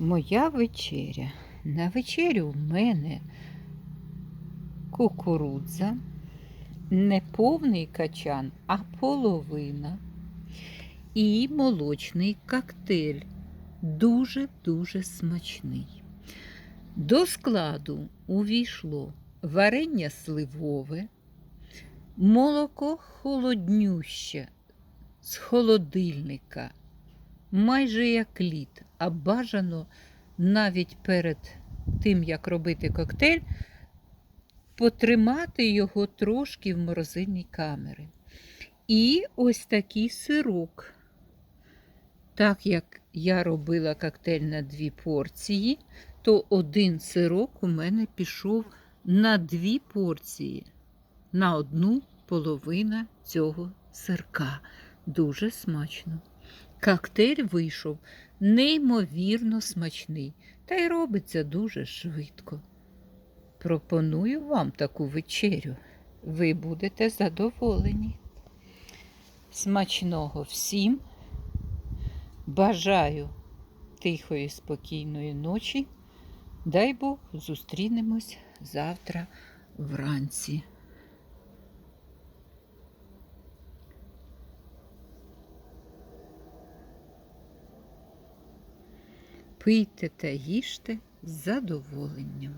Моя вечеря. На вечерю в мене кукурудза, не повний качан, а половина. І молочний коктейль. Дуже-дуже смачний. До складу увійшло варення сливове, молоко холоднюще з холодильника, майже як лід, а бажано навіть перед тим, як робити коктейль, потримати його трошки в морозильній камері. І ось такий сирок. Так як я робила коктейль на дві порції, то один сирок у мене пішов на дві порції, на одну половина цього сирка. Дуже смачно. Коктейль вийшов неймовірно смачний та й робиться дуже швидко. Пропоную вам таку вечерю. Ви будете задоволені. Смачного всім. Бажаю тихої, спокійної ночі. Дай Бог, зустрінемось завтра вранці. Пийте та їжте з задоволенням.